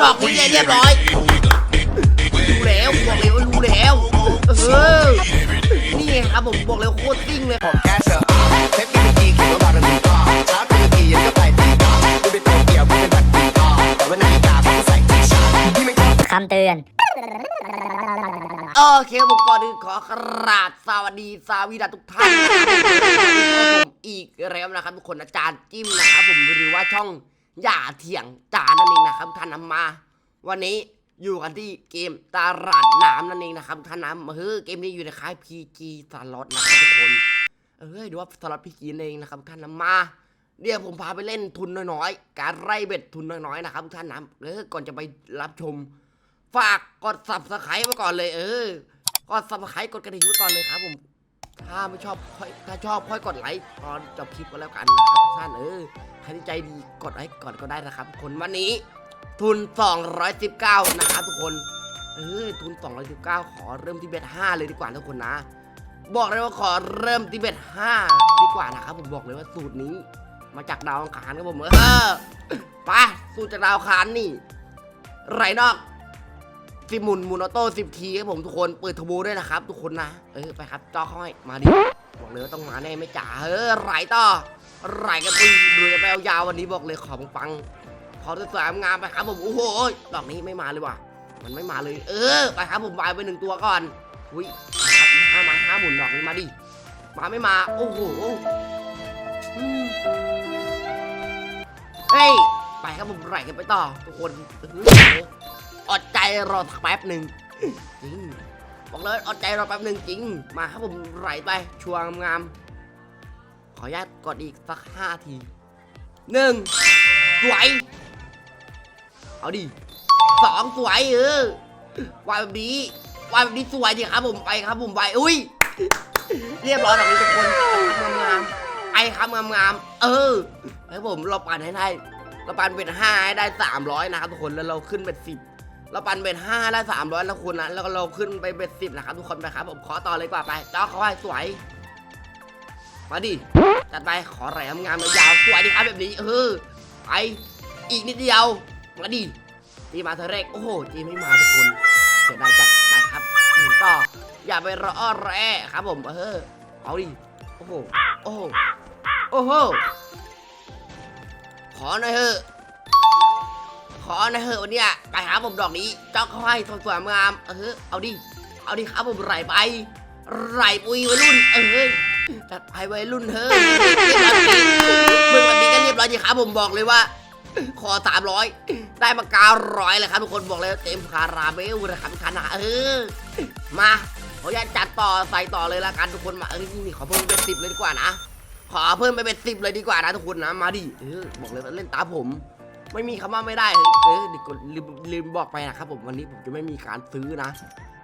ดอกนี้เลยเรียบร้อย รู้แล้วบอกเลยว่ารู้แล้ว เออ นี่ไงครับผมบอกเลยว่าโคตรซิ่งเลย ผมแค่เสือเทปพีจีขี่รถบาร์บีก็ชาร์จพีจียังก็ไปตีก็กูเป็นตัวเกี่ยวกูเป็นบัตรตีก็แต่ว่านาฬิกาผมใส่ที่ชาร์จที่ไม่ คำเตือน โอเคผมก่อนอื่นขอกราบสวัสดีสวีดัสทุกท่านนะครับผมอีกแล้วนะครับทุกคนอาจารย์จิ้มนะครับผมหรือว่าช่อง อย่าเถียงจานั่นเองนะครับท่านนำมา วันนี้อยู่กันที่เกมตลาดน้ำนั่นเองนะครับท่านนำเฮ้ยเกมนี้อยู่ในค่าย PG สล็อตนะครับทุกคนเอ้ยดูว่าสล็อต PG นั่นเองนะครับท่านนำมาเดี๋ยวผมพาไปเล่นทุนน้อยๆ การไล่เบ็ดทุนน้อยๆนะครับท่านนะเออก่อนจะไปรับชม ฝากกด subscribe ไว้ก่อนเลย เออ กด subscribe กดกระดิ่งไว้ก่อนเลยครับผม ถ้าไม่ชอบค่อยถ้าชอบค่อยกดไลค์ตอนจบคลิปก็แล้วกันนะครับทุกท่านเออใครที่ใจดีกดไลค์ก่อนก็ได้นะครับ คนวันนี้ ทุน 219 นะครับทุกคนเออทุน 219 ขอเริ่มที่เบ็ด5เลยดีกว่าทุกคนนะ บอกเลยว่าขอเริ่มที่เบ็ด5ดีกว่านะครับผมบอกเลยว่าสูตรนี้ มาจากดาวอังคารครับผมเออไปสูตรจากดาวอังคารนี่ไรนอก สิบหมุนหมุนออโต้สิบทีครับผมทุกคนเปิดทอร์โบด้วยนะครับ ทุกคนนะเออไปครับจอเข้าให้มาดิบอกเลยว่าต้องมาแน่ไม่จ๋าเออไหลต่อไหลกันไปดูกันไปเอายาววันนี้บอกเลยขอปังๆขอสวยงามไปครับผมโอ้โหดอกนี้ไม่มาเลยว่ะ มันไม่มาเลย เออไปครับผมวายไปหนึ่งตัวก่อนอุ้ยห้ามาห้าหมุนดอกนี้มาดิมาไม่มาโอ้โหเฮ้ยไปครับผมไหลกันไปต่อทุกคนอื้ออ รอสักแป๊บหนึ่งจริงบอกเลยอดใจรอแป๊บหนึ่งจริง มาครับผมไหลไปชวร์งาม ขออนุญาตกดอีกสักห้าทีหนึ่งสวย เอาดิสองสวยเออวายแบบนี้วายแบบนี้สวยดิครับผมไปครับผมไปอุ้ยเรียบร้อยแบบนี้ทุกคนงามๆไอ้ครับงามๆเออให้ผมเราปั่นให้ได้เราปั่นเป็นห้าให้ได้สามร้อยนะครับทุกคนแล้วเราขึ้นเป็นสิบ เราปั่นเบ็ดห้าได้สามร้อยแล้วคุณนะแล้วก็เราขึ้นไปเบ็ดสิบนะครับทุกคนไปครับผมขอต่อเลยกว่าไปจ้าขาให้สวยมาดิจัดไปขอแหลมงามยาวสวยดีครับแบบนี้เออไปอีกนิดเดียวมาดิจีมาเธอแรกโอ้โหจีไม่มาทุกคนเสียดายจัดไปครับหมุนต่ออย่าไปรอแร่ครับผมเออเอาดิโอ้โหโอ้โหโอ้โหขอหน่อยเถอะ ขอนะเหอะวันเนี้ยไปหาผมดอกนี้จ้องเขาให้สวยๆงามเออเอาดิเอาดิครับผมไหลไปไหลปุยวัยรุ่นเออจัดไปวัยรุ่นเฮ้ยเมืองแบบนี้ก็เรียบร้อยดีครับผมบอกเลยว่าขอสามร้อยได้มาเก้าร้อยเลยครับทุกคนบอกเลยเต็มคาราเบลนะครับขนาดเออมาขออนุญาตจัดต่อใส่ต่อเลยละกันทุกคนมาเอ้ยนี่ขอเพิ่มเป็นสิบเลยดีกว่านะขอเพิ่มไปเป็นสิบเลยดีกว่านะทุกคนนะมาดิเออบอกเลยเล่นตาผม ไม่มีคำว่าไม่ได้เออเดี๋ยวกดลืมลืมบอกไปนะครับผมวันนี้ผมจะไม่มีการซื้อนะ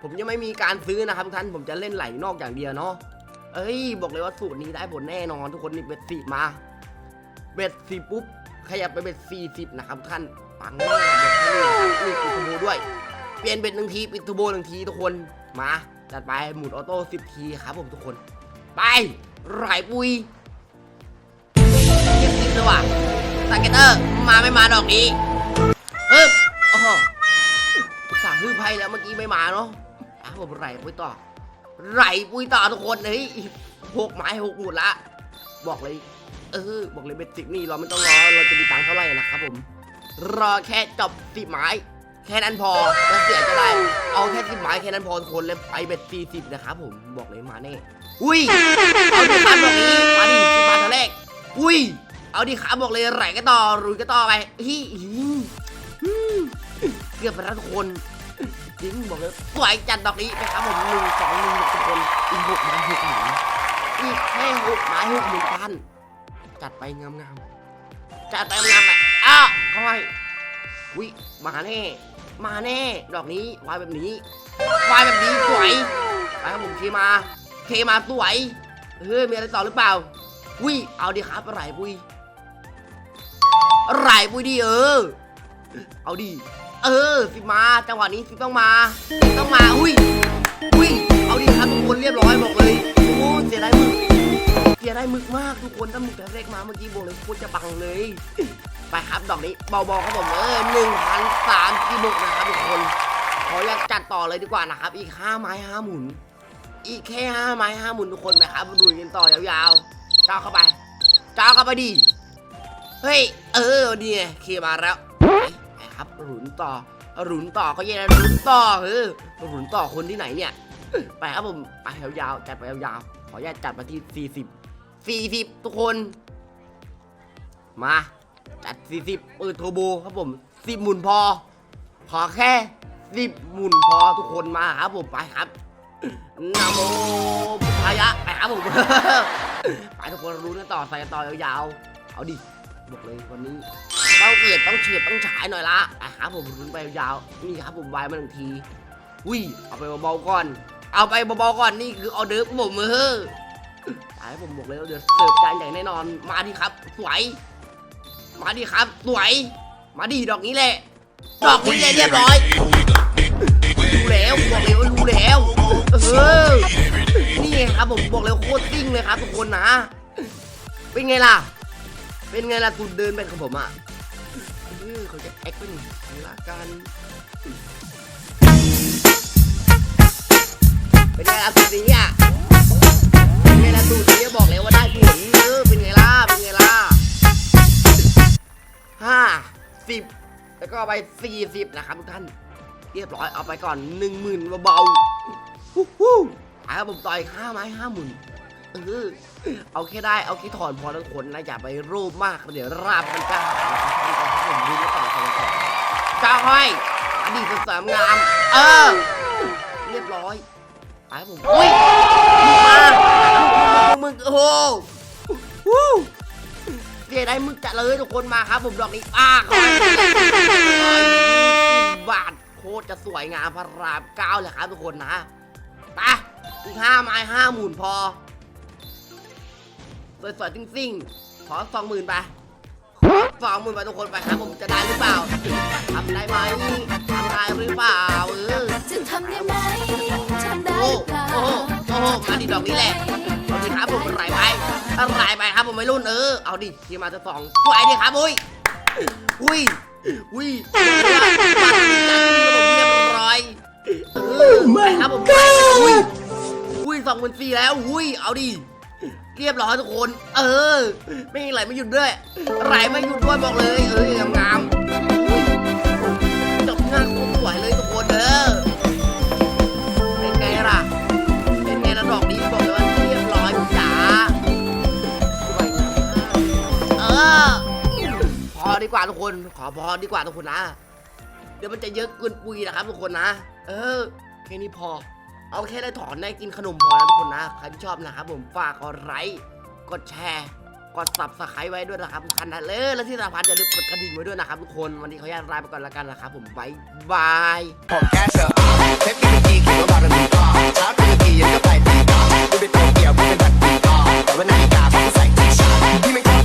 ผมจะไม่มีการซื้อนะครับทุกท่านผมจะเล่นไหลนอกอย่างเดียวเนาะเอ้ย บอกเลยว่าสูตรนี้ได้ผลแน่นอนทุกคนนี่เบ็ดสี่มาเบ็ดสี่ปุ๊บขยับไปเบ็ดสี่สิบนะครับทุกท่านปังแน่เบ็ดเท่นี่ปิดทูโบด้วย เปลี่ยนเบ็ดหนึ่งทีปิดทูโบหนึ่งทีทุกคนมาจัดไปหมุนออโต้สิบทีครับผมทุกคน ไปไหลปุยเยี่ยมจริงเลยว่ะสเก็ตเตอร์ มาไม่มาดอกนี้ฮึบโอ้โหอุตสาห์ฮึบให้แล้วเมื่อกี้ไม่มาเนาะอะผมไหลปุ้ยต่อ ไหลปุ้ยต่อทุกคนเฮ้ยหกไม้หกหมุดละ บอกเลย เออ บอกเลยเบ็ดสิบนี่เราไม่ต้องรอเราจะมีตังค์เท่าไหร่นะครับผม รอแค่จบสิบไม้แค่นั้นพอแล้วเสียจะได้ เอาแค่สิบไม้แค่นั้นพอทุกคนแล้วไปเบ็ดสี่สิบนะครับผมบอกเลยมาแน่ อุ้ย เอาดิครับแบบนี้มาดิสิบมาเท่าแรกอุ้ย เอาดิขาบอกเลยไหลก็ต่อรุยก็ต่อไปฮิฮิฮิเกือบไปแล้วทุกคนจริงบอกเลยสวยจัดดอกนี้นะครับผมหนึ่งสองหนึ่งทุกคนอีกหกไม้หกหมุนอีกแค่หกไม้หกหมุนพันจัดไปงามๆจัดไปงามไปอ้าวค่อยวิมาแน่ มาแน่ ดอกนี้วายแบบนี้วายแบบนี้สวยไปครับผมเคมา เคมาสวยเฮ้ยมีอะไรต่อหรือเปล่าวิเอาดิครับอะไรปุย ไหลปุ้ยดิเออ เอาดิเออสิมา จังหวะนี้สิต้องมาต้องมา อุ้ย อุ้ย เอาดิครับทุกคนเรียบร้อยบอกเลย โอ้เสียดายมึกเสียดายมึกมากทุกคนถ้ามึกแต่แรกมาเมื่อกี้บอกเลยคตรจะบังเลย ไปครับดอกนี้เบาๆครับผมเออหนึ่งพันสามกิโลนะครับทุกคนขออยากจัดต่อเลยดีกว่านะครับ อีกห้าไม้ห้าหมุน อีกแค่ห้าไม้ห้าหมุนทุกคนไปครับดูกันต่อยาวๆจ้าเข้าไปจ้าเข้าไปดิ เฮ้ย เออนี่ไงเคมาแล้วไปไปครับหรุนต่อหรุนต่อก็แย่หรุนต่อเออหรุนต่อคนที่ไหนเนี่ย ไปครับผมไปยาวๆจัดไปยาวๆขออนุญาตจัดมาที่ 40 40 ทุกคน มาจัด 40เปิดโทรโบครับผม 10 หมุนพอ ขอแค่ 10 หมุนพอทุกคนมาครับผมไปครับนะโมพุทธายะไปครับผมไปทุกคนรู้กันต่อใส่ต่อยาวๆเอาดิ บอกเลยวันนี้ต้องเกิดต้องเฉียดต้องฉายหน่อยละไปครับผมรุ้นไปยาวนี่ครับผมวายมาหนึ่งทีอุ้ยเอาไปเบาๆก่อน เอาไปเบาๆก่อนนี่คือออเดิร์ฟผมเออไปผมบอกเลยว่าเดี๋ยวเสิร์ฟจานใหญ่แน่นอนมาดิครับ สวย มาดิครับ สวย มาดิดอกนี้แหละ ดอกนี้เลยเรียบร้อยรู้แล้วบอกเลยว่ารู้แล้วเออนี่ไงครับผมบอกเลยโคตรซิ่งเลยครับทุกคนนะ เป็นไงล่ะ เป็นไงล่ะคุณเดินเป็นของผมอะเขาจะแอคเป็นละกันเป็นไงล่ะสูตรนี้อะเป็นไงล่ะสูตรนี้บอกเลยว่าได้ผลเออเป็นไงล่ะเป็นไงล่ะห้าสิบแล้วก็ไปสี่สิบนะครับทุกท่าน เรียบร้อยเอาไปก่อนหนึ่งหมื่นเบาๆฮู้ฮู้ไปครับผมต่อยห้าไม้ห้าหมื่น เออเอาแค่ได้เอาแค่ถอนพอทั้งคนนะอย่าไปรูปมากเดี๋ยวราบกันจ้านะครับผมดูแลต่อต่อต่อจ้าห้อยอดีตสามงาม เออ เรียบร้อยไปครับผมอุ้ยมามึงโอ้โหวู้เสียได้มึงจะเลยทุกคนมาครับ ผมดอกนี้ป้าขอให้บาทโคตรจะสวยงามพระรามเก้าเลยครับทุกคนนะไปอีกห้าไม้ห้าหมื่นพอ สวยๆซิ่งๆ ขอสองหมื่นไปขอสองหมื่นไปทุกคนไปครับผมจะได้หรือเปล่าทำได้ไหมทำได้หรือเปล่าเออจะทำได้ไหมทำได้โอ้หรือเปล่าโอ้โอ้มาดิดอกนี้แหละเอาดิครับผมไหลไปไหลไปครับผมไม่รุ่นเออเอาดิทีมาจะสองสวยดิครับอุ้ยอุ้ยอุ้ยปัดจัดทีครับผมเรียบร้อยเออไปครับผมไปอุ้ยอุ้ยสองพันสี่แล้วอุ้ยเอาดิ เรียบร้อยทุกคน เออ ไม่ไหลไม่หยุดด้วยไหลไม่หยุดด้วยบอกเลย เอองามๆจบงานโคตรสวยเลยทุกคนเด้อเป็นไงล่ะ เป็นไงล่ะดอกนี้บอกเลยว่าเรียบร้อยจ๋าสวยมมากเออ พอดีกว่าทุกคน ขอพอดีกว่าทุกคนนะ เดี๋ยวมันจะเยอะเกินปุยนะครับทุกคนนะ เออแค่นี้พอ โอเคได้ถอนได้กินขนมพอแล้วทุกคนนะ ใครที่ชอบนะครับผมฝากกดไลค์กดแชร์กดสับสไครต์ไว้ด้วยนะครับคันนะเลยและที่สำคัญอย่าลืมกดกระดิ่งไว้ด้วยนะครับทุกคนวันนี้เขาญาตลาไปก่อนละกันนะครับผมบายบายผมแค่เธอเทปนี้